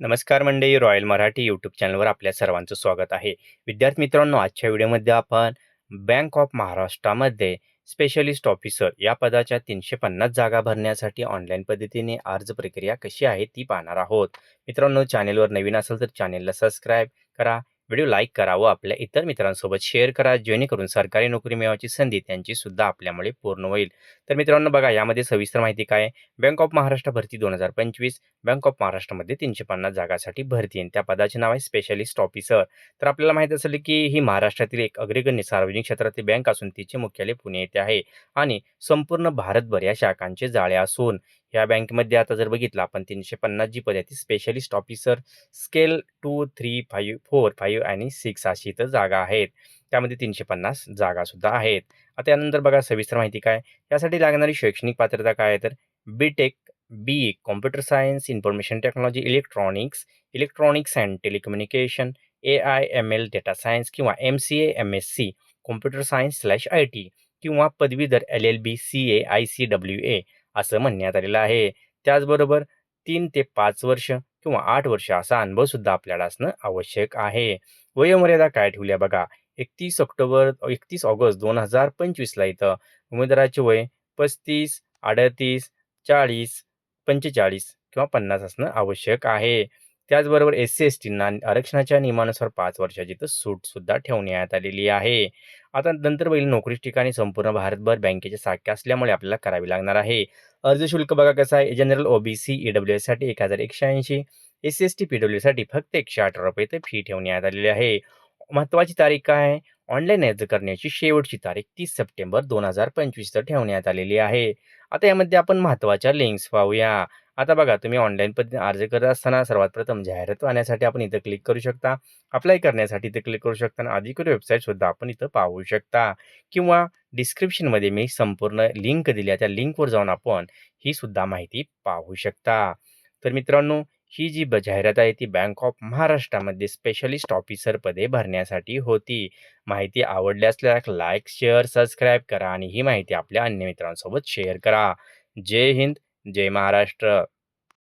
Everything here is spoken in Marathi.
नमस्कार मंडळी रॉयल मराठी यूट्यूब चॅनलवर आपल्या सर्वांचं स्वागत आहे. विद्यार्थी मित्रांनो आजच्या व्हिडिओमध्ये आपण बँक ऑफ महाराष्ट्रामध्ये स्पेशलिस्ट ऑफिसर या पदाच्या तीनशे पन्नास जागा भरण्यासाठी ऑनलाईन पद्धतीने अर्ज प्रक्रिया कशी आहे ती पाहणार आहोत. मित्रांनो चॅनेलवर नवीन असेल तर चॅनेलला सबस्क्राईब करा. व्हिडिओ लाईक करा व आपल्या इतर मित्रांसोबत शेअर करा जेणेकरून सरकारी नोकरी मिळवायची संधी त्यांची सुद्धा आपल्यामुळे पूर्ण होईल तर मित्रांनो बघा यामध्ये सविस्तर माहिती काय आहे? बँक ऑफ महाराष्ट्र भरती दोन हजार पंचवीस बँक ऑफ महाराष्ट्रामध्ये तीनशे पन्नास जागासाठी भरती आहे. त्या पदाचे नाव आहे स्पेशलिस्ट ऑफिसर तर आपल्याला माहीत असेल की ही महाराष्ट्रातील एक अग्रगण्य सार्वजनिक क्षेत्रातील बँक असून तिचे मुख्यालय पुणे येथे आहे आणि संपूर्ण भारतभर या शाखांचे जाळे असून ह्या बँकेमध्ये आता जर बघितलं आपण तीनशे पन्नास जी पद आहे ती specialist officer scale two three five four five आणि सिक्स अशी इथं जागा आहेत. त्यामध्ये तीनशे पन्नास जागा सुद्धा आहेत. आता यानंतर बघा सविस्तर माहिती काय? यासाठी लागणारी शैक्षणिक पात्रता काय आहे तर B tech B computer science information technology electronics electronics and telecommunication A I M L data science किंवा M C A M S C computer science slash I T किंवा पदवीधर L L B C A I C W A असं म्हणण्यात आलेलं आहे. त्याचबरोबर तीन ते पाच वर्ष किंवा आठ वर्ष असा अनुभव सुद्धा आपल्याला असणं आवश्यक आहे. वयोमर्यादा काय ठेवल्या बघा. एकतीस ऑक्टोबर एकतीस ऑगस्ट दोन हजार पंचवीसला इथं उमेदवाराचे वय पस्तीस अडतीस चाळीस पंचेचाळीस किंवा पन्नास असणं आवश्यक आहे. त्याचबरोबर एस सी एस टींना आरक्षणाच्या नियमानुसार पाच वर्षाची तर सूट सुद्धा ठेवण्यात आलेली आहे. आता नंतर बैल नोकरी ठिकाणी संपूर्ण भारतभर बँकेच्या साख्या असल्यामुळे आपल्याला करावी लागणार आहे. अर्ज शुल्क बघा कसं आहे. जनरल ओबीसी ईडब्ल्यू एससाठी एक हजार एकशे ऐंशी S C S T P W साठी फक्त एकशे अठरा रुपये तर फी ठेवण्यात आलेली आहे. महत्त्वाची तारीख काय आहे? ऑनलाईन अर्ज करण्याची शेवटची तारीख तीस सप्टेंबर दोन हजार पंचवीस तर ठेवण्यात आलेली आहे. आता यामध्ये आपण महत्त्वाच्या लिंक्स पाहूया. आता बघा तुम्ही ऑनलाईन पद्धतीने अर्ज करत असताना सर्वात प्रथम जाहिरात पाहण्यासाठी आपण इथं क्लिक करू शकता. अप्लाय करण्यासाठी इथं क्लिक करू शकता आणि अधिकृत वेबसाईटसुद्धा आपण इथं पाहू शकता. किंवा डिस्क्रिप्शनमध्ये मी संपूर्ण लिंक दिली आहे त्या लिंकवर जाऊन आपण ही सुद्धा माहिती पाहू शकता. तर मित्रांनो ही जी ब जाहिरात आहे ती बँक ऑफ महाराष्ट्रामध्ये स्पेशलिस्ट ऑफिसर पदे भरण्यासाठी होती. माहिती आवडली असल्यास लाईक शेअर सबस्क्राईब करा आणि ही माहिती आपल्या अन्य मित्रांसोबत शेअर करा. जय हिंद. जय महाराष्ट्र